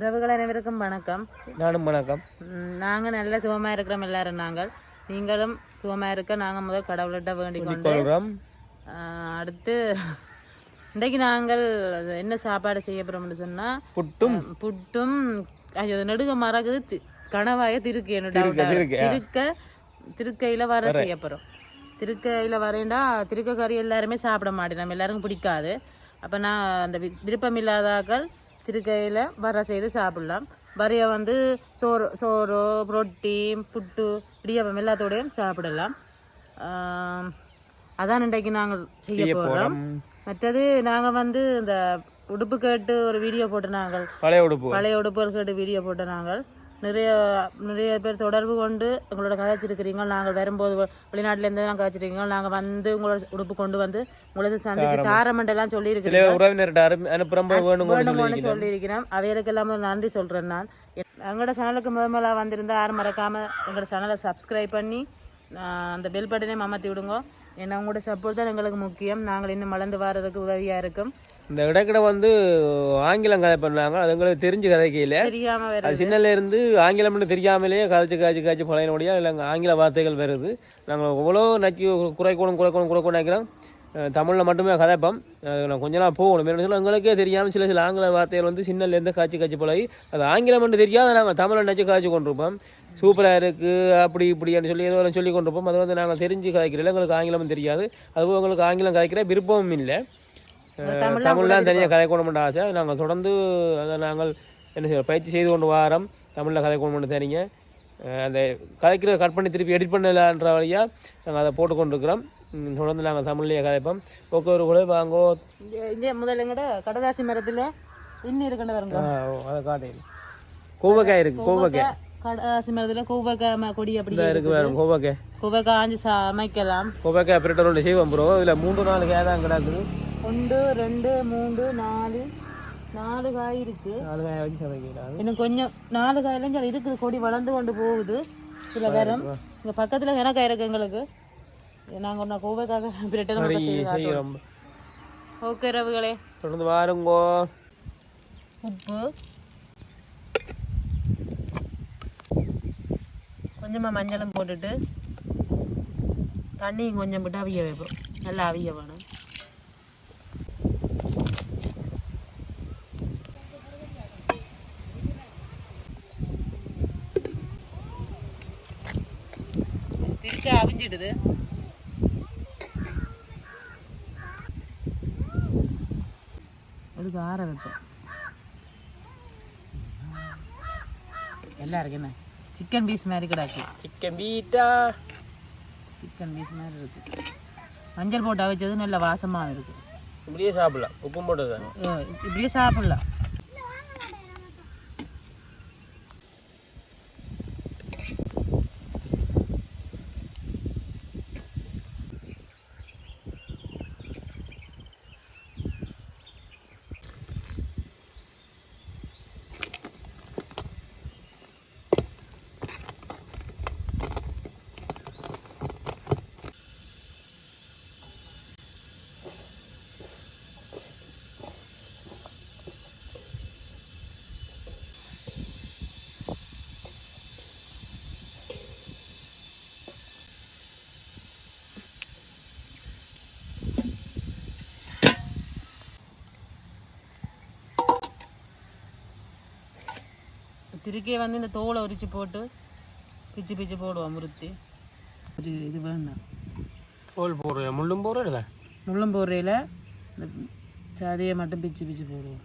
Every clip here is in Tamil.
உறவுகள் அனைவருக்கும் வணக்கம். நானும் வணக்கம். நாங்கள் நல்ல சுகமாக இருக்கிறோம் எல்லாரும் நாங்கள். நீங்களும் சுகமாக இருக்க நாங்கள் முதல் கடவுள்கிட்ட வேண்டிக் கொள்கிறோம் அடுத்து இன்றைக்கு நாங்கள் என்ன சாப்பாடு செய்ய போகிறோம்னு சொன்னால் புட்டும். புட்டும் ஐயோ அது நெடுக மறக்குது. கணவாய திருக்கு என்னோட திருக்கு, திருக்கையில் வர செய்ய போகிறோம் திருக்கையில் வரேன்டா திருக்க கறி எல்லாருமே சாப்பிட மாட்டேன். நம்ம எல்லாருக்கும் பிடிக்காது. அப்போ நான் அந்த விருப்பம் இல்லாதாக்கள் திருக்கையில் வர செய்து சாப்பிடலாம். வரைய வந்து சோறு சோறு ரொட்டி புட்டு இடியாப்பம் எல்லாத்தோடையும் சாப்பிடலாம். அதான் இன்றைக்கு நாங்கள் செய்ய போகிறோம் மற்றது நாங்கள் வந்து இந்த உடுப்பு கேட்டு ஒரு வீடியோ போட்டு நாங்கள் பழைய உடுப்பு. பழைய உடுப்புகள் கேட்டு வீடியோ போட்ட நாங்கள் நிறைய நிறைய பேர் தொடர்பு கொண்டு உங்களோட கதைச்சிருக்கிறீங்க நாங்கள் வரும்போது வெளிநாட்டிலேருந்து எல்லாம் கதைச்சிருக்கீங்க நாங்கள் வந்து உங்களோட உடுப்பு கொண்டு வந்து உங்களது சந்திச்சு தாரமண்டெல்லாம் சொல்லி சில உறவினர்கிட்ட அனுப்பி அனுப்புறம்ப வேணுங்க வேணுமோன்னு சொல்லியிருக்கிறேன். அவைகளுக்கு எல்லாமே நன்றி சொல்கிறேன் நான். எங்களோட சேனலுக்கு முதல் முதலாக வந்திருந்தா யாரும் மறக்காமல் எங்களோட சேனலை சப்ஸ்கிரைப் பண்ணி அந்த பெல் பட்டனையும் அமர்த்தி விடுங்க. ஏன்னா உங்களோட சப்போர்ட் தான் எங்களுக்கு முக்கியம். நாங்கள் இன்னும் வளர்ந்து வர்றதுக்கு உதவியாக இருக்கும். இந்த இடக்கிட வந்து ஆங்கிலம் கதை பண்ணாங்க அது எங்களுக்கு தெரிஞ்சு கதைக்கையில் தெரியாமல் அது சின்னல இருந்து ஆங்கிலம்னு தெரியாமலேயே கதைச்சு காய்ச்சி காய்ச்சி பழையனுடைய இல்லை ஆங்கில வார்த்தைகள் வருது. நாங்கள் எவ்வளோ நச்சு குறைக்கணும் குறைக்கணும் குறைக்கணும் நினைக்கிறோம். தமிழில் மட்டுமே கதைப்போம். நான் கொஞ்ச நாள் போகணும். சொல்ல எங்களுக்கே தெரியாமல் சில சில ஆங்கில வார்த்தைகள் வந்து சின்னலேருந்து காய்ச்சி காய்ச்சி பழகி அது ஆங்கிலம் மட்டும் தெரியாத நாங்கள் தமிழை நச்சு காய்ச்சி கொண்டிருப்போம். சூப்பராக இருக்குது அப்படி இப்படின்னு சொல்லி ஏதோ சொல்லி கொண்டிருப்போம். அது வந்து நாங்கள் தெரிஞ்சு கதைக்கிறோம். எங்களுக்கு ஆங்கிலமும் தெரியாது. அதுவும் எங்களுக்கு ஆங்கிலம் கதைக்கிற விருப்பமும் இல்லை. தமிழ்லாம் தனியாக கதைக்கணும்னு ஆசை. நாங்கள் தொடர்ந்து அதை நாங்கள் என்ன செய்ய பயிற்சி செய்து கொண்டு வாரோம். தமிழில் கதைக்கணும்னு தனிங்க அஹ் அந்த கதைக்கிற கட் பண்ணி திருப்பி எடிட் பண்ணலான்ற வழியாக நாங்கள் அதை போட்டு கொண்டிருக்கிறோம் தொடர்ந்து நாங்கள் தமிழ்லேயே கதைப்போம். ஒவ்வொரு கூட வாங்கோ இங்கே முதல்ல எங்கட? கடதாசி மரத்தில் இன்னும் இருக்குன்னு வருங்க அதை காட்டையில் கோவக்காய் இருக்குது கோவக்காய். கடதாசி மரத்தில் கூவக்காய் கொடி அப்படி இருக்கு வேறு கோவக்காய். கூவக்காய் ஆஞ்சு சமைக்கலாம் கோவக்காய் ஒன்று செய்வோம் ப்ரோ இதில் மூன்று நாலு காய் தான் கிடக்குது. ஒன்று ரெண்டு மூன்று நாலு. நாலு காய் இருக்கு நாலு காயை வச்சு சமைக்கிறாங்க இன்னும் கொஞ்சம் நாலு காயிலும் சரி இருக்குது. கொடி வளர்ந்து கொண்டு போகுது. சில பேரும். இங்கே பக்கத்தில் வெனக்காய் இருக்கு எங்களுக்கு. நாங்கள் ஒன்றா கூவக்காக பிரட்டனை ஓகே ரவுகளே. தொடர்ந்து வாருங்கோ. உப்பு. கொஞ்சமாக மஞ்சளும் போட்டுட்டு தண்ணியும் கொஞ்சம் போட்டு அவிய வைப்போம். நல்லா அவிய வேணும். திருக்க அவிஞ்சிடுது. அதுக்கு ஆற வைப்போம். எல்லாம் இருக்கு என்ன? சிக்கன் பீஸ் மாதிரி கிடாக்கு சிக்கன் பீட்டா சிக்கன் பீஸ் மாதிரி இருக்கு. மஞ்சள் போட்டு அவிச்சது நல்ல வாசமாக இருக்கு. இப்படியே சாப்பிடலாம். உப்பும் போட்டது ஓ, இப்படியே சாப்பிடலாம். திருக்கே வந்து இந்த தோலை உரிச்சு போட்டு பிச்சு பிச்சு போடுவோம் முறுத்தி ஒரு இது வேணும் தோல் போடுறேன் முள்ளும் போடுறேன் முள்ளம் போடுறையில் இந்த சதையை மட்டும் பிச்சு பிச்சு போடுவோம்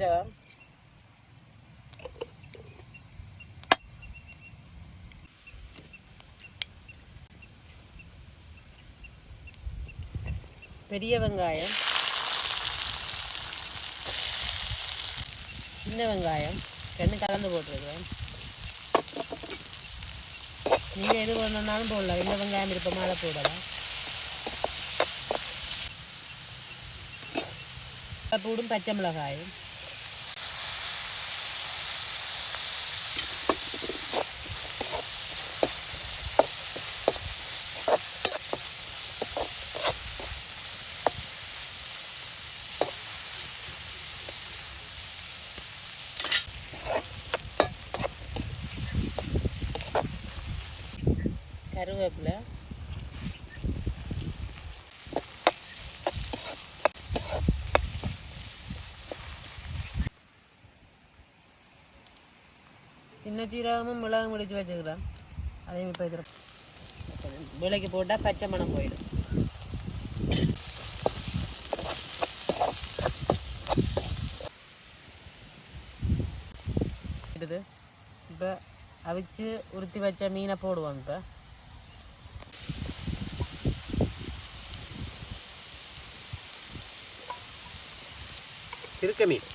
சீரகம் பெரிய வெங்காயம். சின்ன வெங்காயம். ரெண்டு கலந்து போட்டிருக்கேன் நீங்கள் எது வேணும்னாலும் போடலாம். இந்த வெங்காயம் விருப்பமாக போடலாம். பூடும் பச்சை மிளகாயும். கருவேப்பிலை. சின்ன சீரகமும் மிளகும் முடிச்சு வச்சுக்கிறேன். அதையும் இப்போ இதில் விலைக்கு போட்டால் பச்சை மணம் போயிடும். இப்போ அவிச்சு உருத்தி வச்ச மீனை போடுவோம் இப்போ. திருக்க மீன்.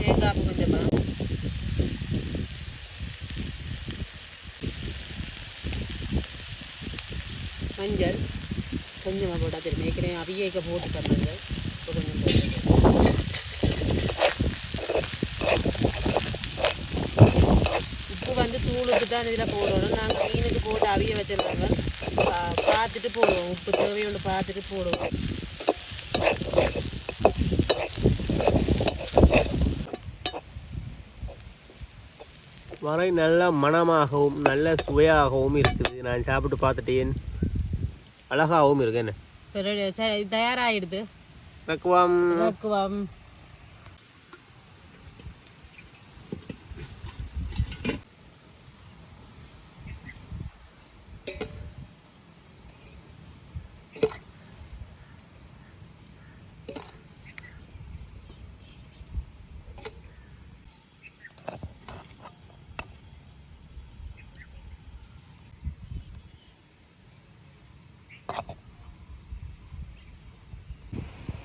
தேங்காய் மஞ்சள். கொஞ்சமாக போட்டால் தெரியும். ஏற்கனவே அவியேக்க போட்டு பண்ணது. இப்போ கொஞ்சம் உப்பு வந்து தூளுக்கு தான் இதில் போடணும் நாங்கள் மீனுக்கு போட்டு அவிய வச்சிருக்காங்க. பார்த்துட்டு போடுவோம். உப்பு தேவையோடு பார்த்துட்டு போடுவோம். வரை நல்ல மனமாகவும் நல்ல சுவையாகவும் இருக்குது. நான் சாப்பிட்டு பார்த்துட்டேன். அழகாகவும் இருக்கு என்ன? தயாராகிடுது ரக்குவாம் இறக்குவோம்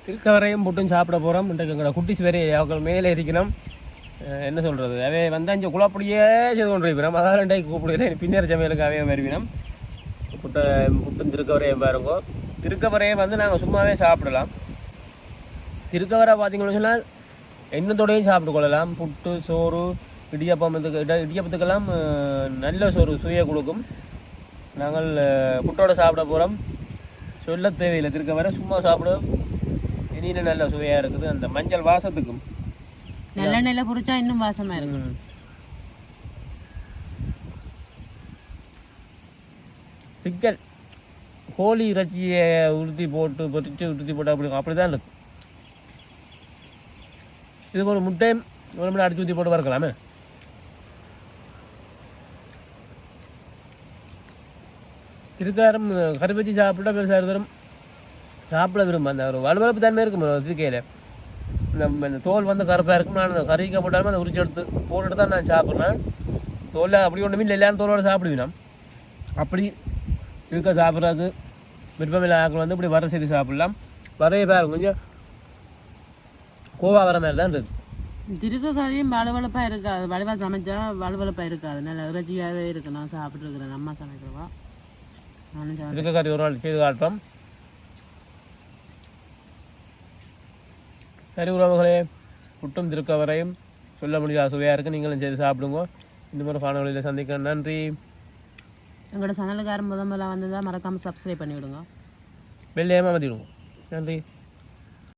திருக்கவரையும் புட்டும் சாப்பிட போகிறோம் இன்றைக்கு எங்களோட குட்டிஸ் வேறு அவர்கள் மேலே இருக்கணும் என்ன சொல்கிறது அவே வந்து அஞ்சு குழப்படியே செய்து கொண்டு இருக்கிறோம் அதான் இன்றைக்கு கூப்பிடுகிறேன் பின்னர் சமையலுக்கு அவைய வருவினோம். புட்டை புட்டும் திருக்கவரையும் பாருங்க. திருக்கவரையும் வந்து நாங்கள் சும்மாவே சாப்பிடலாம். திருக்கவரை பார்த்தீங்கன்னு சொன்னால் எண்ணத்தோடையும் சாப்பிட்டு கொள்ளலாம். புட்டு சோறு இடியப்பம் இதுக்கு இடியப்பத்துக்கெல்லாம் நல்ல சோறு சுவையை கொடுக்கும். நாங்கள் புட்டோடு புட்டோட சாப்பிட போகிறோம் சொல்ல தேவையில்லை. திருக்கவரை சும்மா சாப்பிட. இனியும் நல்ல சுவையாக இருக்குது. அந்த மஞ்சள் வாசத்துக்கும் நல்லெண்ணெயில் பொரிச்சா இன்னும் வாசமாக இருக்கும். ம். சிக்கன் கோழி இறைச்சியை உறுத்தி போட்டு பொரிச்சு உறுத்தி போட்டு அப்படி அப்படி தான் இருக்கும். இதுக்கு ஒரு முட்டை ஒரு மணி அடிச்சு ஊற்றி போட்டு வறுக்கலாமே? திருக்காரம் கறி வச்சு சாப்பிட்டா பெருசாக தரும் சாப்பிட விரும்ப அந்த ஒரு வலுவலுப்பு தன்மை இருக்கும் திருக்கையில் நம்ம இந்த தோல் வந்து கருப்பாக இருக்கும் நான் கறிக்க போட்டாலும் அதை உரிச்சு எடுத்து போட்டுட்டு தான் நான் சாப்பிட்றேன். தோலில் அப்படி ஒன்றுமே இல்லை எல்லாரும் தோலோட சாப்பிடுவேன் நான். அப்படி இருக்க சாப்பிட்றதுக்கு விருப்பமில்ல ஆக்கள் வந்து இப்படி வர செய்து சாப்பிடலாம். வரைய பாருங்க கொஞ்சம் கோவா வர மாதிரி தான் இருக்குது திருக்க கறியும் வலுவலுப்பாக இருக்காது வலுவாக சமைச்சா வலுவலுப்பாக இருக்காது நல்ல இறைச்சியாகவே இருக்கு நான் சாப்பிட்ருக்குறேன் அம்மா சமைக்கிறவா. நானும் கறி ஒரு நாள் செய்து காட்டுறோம். சரி உறவுகளே புட்டும் திருக்க வரையும் சொல்ல முடியாத சுவையாக இருக்குது நீங்களும் செய்து சாப்பிடுங்க. இந்த மாதிரி காணொலியில் சந்திக்கிறேன். நன்றி. எங்களோட சேனலுக்காரன் முத முதல்ல வந்ததா மறக்காமல் சப்ஸ்கிரைப் பண்ணி விடுங்க வெள்ளையமாக மதிவிடுங்க. நன்றி.